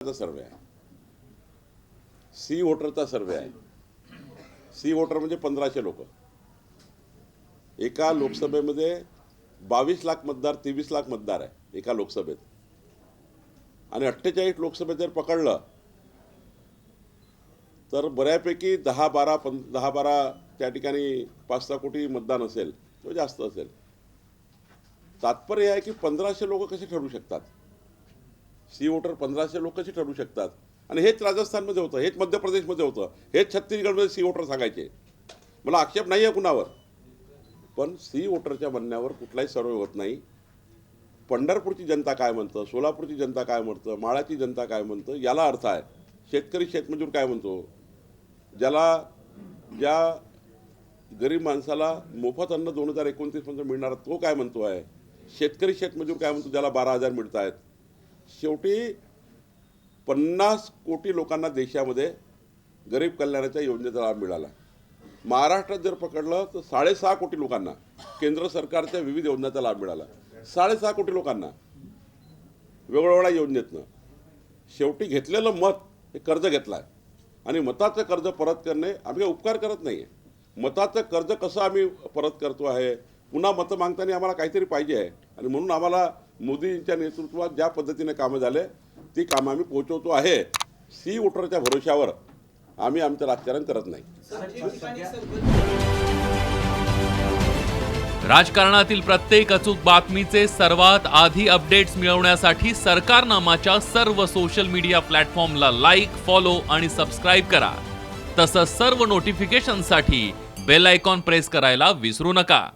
सर्वे आहे. सी वोटरचा सर्वे आहे. C voter म्हणजे पंधराशे लोक. एका लोकसभेमध्ये बावीस लाख मतदार तेवीस लाख मतदार आहे एका लोकसभेत. आणि अठ्ठेचाळीस लोकसभेत जर पकडलं तर बऱ्यापैकी दहा बारा पं दहा बारा त्या ठिकाणी पाच सहा कोटी मतदान असेल किंवा जास्त असेल. तात्पर्य आहे की पंधराशे लोक कसे ठरू शकतात? सी वोटर पंधराशे लोक कशी ठरू शकतात. आणि हेच राजस्थानमध्ये होतं हेच मध्य प्रदेशमध्ये होतं हेच छत्तीसगडमध्ये सी वोटर सांगायचे. मला आक्षेप नाही आहे कुणावर. पण सी वोटरच्या म्हणण्यावर कुठलाही सर्वे होत नाही. पंढरपूरची जनता काय म्हणतं सोलापूरची जनता काय म्हणतं माळाची जनता काय म्हणतं याला अर्थ आहे. शेतकरी शेतमजूर काय म्हणतो? ज्याला ज्या गरीब माणसाला मोफत अन्न दोन हजार एकोणतीसमध्ये मिळणार तो काय म्हणतो आहे शेतकरी शेतमजूर काय म्हणतो? ज्याला बारा हजार मिळत आहेत शेवटी पन्नास कोटी लोकांना देशामध्ये गरीब कल्याणाच्या योजनेचा लाभ मिळाला. महाराष्ट्रात जर पकडलं तर साडेसहा कोटी लोकांना केंद्र सरकारच्या विविध योजनांचा लाभ मिळाला. साडेसहा कोटी लोकांना वेगवेगळ्या योजनेतनं. शेवटी घेतलेलं मत हे कर्ज घेतलं आहे आणि मताचं कर्ज परत करणे आम्ही काही उपकार करत नाही आहे मताचं कर्ज कसं आम्ही परत करतो आहे? पुन्हा मतं मागताना आम्हाला काहीतरी पाहिजे आहे. आणि म्हणून आम्हाला मोदींच्या नेतृत्वात ज्या पद्धतीने कामं झाले ती कामं आम्ही पोहोचवतो आहे. सी वोटरच्या भरोश्यावर आम्ही आमचं राजकारण करत नाही. राजकारणातील प्रत्येक अचूक बातमीचे सर्वात आधी अपडेट्स मिळवण्यासाठी सरकारनामाच्या सर्व सोशल मीडिया प्लॅटफॉर्मला लाईक फॉलो आणि सबस्क्राईब करा. तसंच सर्व नोटिफिकेशनसाठी बेल आयकॉन प्रेस करायला विसरू नका.